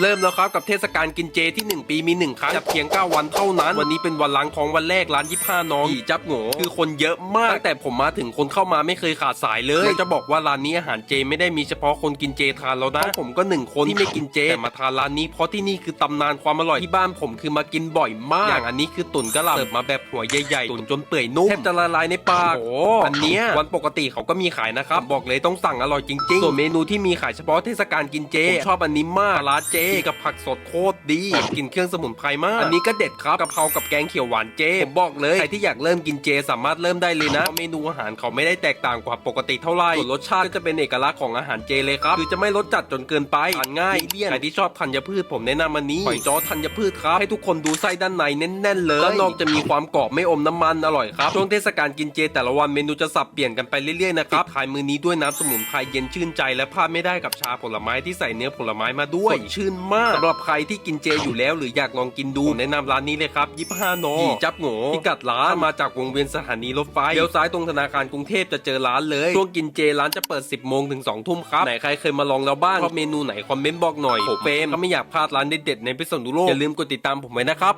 เริ่มแล้วครับกับเทศกาลกินเจที่ 1 ปีมี 1 ครั้งจัดเพียง 9 วันเท่านั้น วันนี้เป็นวันล้างท้องวันแรกร้าน25น้องหยีจับโหงคือคนเยอะมากตั้งแต่ผมมาถึงคนเข้ามาไม่เคยขาดสายเลยจะบอกว่าร้านนี้อาหารเจไม่ได้มีเฉพาะคนกินเจทานแล้วนะเพราะผมก็หนึ่งคนที่ไม่กินเจแต่มาทานร้านนี้เพราะที่นี่คือตำนานความอร่อยที่บ้านผมคือมากินบ่อยมาก อย่างอันนี้คือตุ๋นกะหล่ำเสิร์ฟมาแบบหัวใหญ่ๆตุ๋นจนเปื่อยนุ่มแทบจะละลายในปากโอ้อันเนี้ยวันปกติเขาก็มีขายนะครับบอกเลยต้องสั่งอร่อยจริงๆส่วนเมนูที่มีขายเฉพาะเทศกาลกินเจผมชอบอันนี้มากปลาร้าเจกับผักสดโคตรดี กินเครื่องสมุนไพรมาก อันนี้ก็เด็ดครับกะเพรากับแกงเขียวหวานเจผมบอกเลยใครที่อยากเริ่มกินเจสามารถเริ่มได้เลยนะเพราะเมนูอาหารเขาไม่ได้แตกต่างกว่าปกติเท่าไหร่ส่วนรสชาติก็จะเป็นเอกลักษณ์ของอาหารเจเลยครับคือจะไม่รสจัดจนเกินไปทานง่ายเลี่ยนใครที่ชอบธัญพืชผมแนะนำอันนี้หอยจ้อธัญพืชครับให้ทุกคนดูไส้ด้านในแน่นๆเลยด้านนอกจะมีความกรอบไม่อมน้ำมันอร่อยครับช่วงเทศกาลกินเจ แต่ละวันเมนูจะสับเปลี่ยนกันไปเรื่อยๆนะครับทายมือนี้ด้วยน้ำสมุนไพรเย็นชื่นใจและพลาดไม่ได้กับชาผลไม้ที่ใส่เนื้อผลไม้มาด้วยสดชื่นมากสำหรับใครที่กินเจอยู่แล้ว หรืออยากลองกินดูผมแนะนำร้านนี้เลยครับ25นอหยีจับโง่พิกัดร้านมาจากวงเวียนสถานีรถไฟเลี้ยวซ้ายตรงธนาคารกรุงเทพจะเจอร้านเลยช่วงกินเจร้านจะเปิด 10โมงถึง2ทุ่มครับไหนใครเคยมาลองแล้วบ้างชอบเมนูไหนคอมเมนต์บอกหน่อยผมเฟรมถ้าไม่อยากพลาดร้านเด็ดๆในพิษณุโลกอย่าลืมกดติดตามผมไว้นะครับ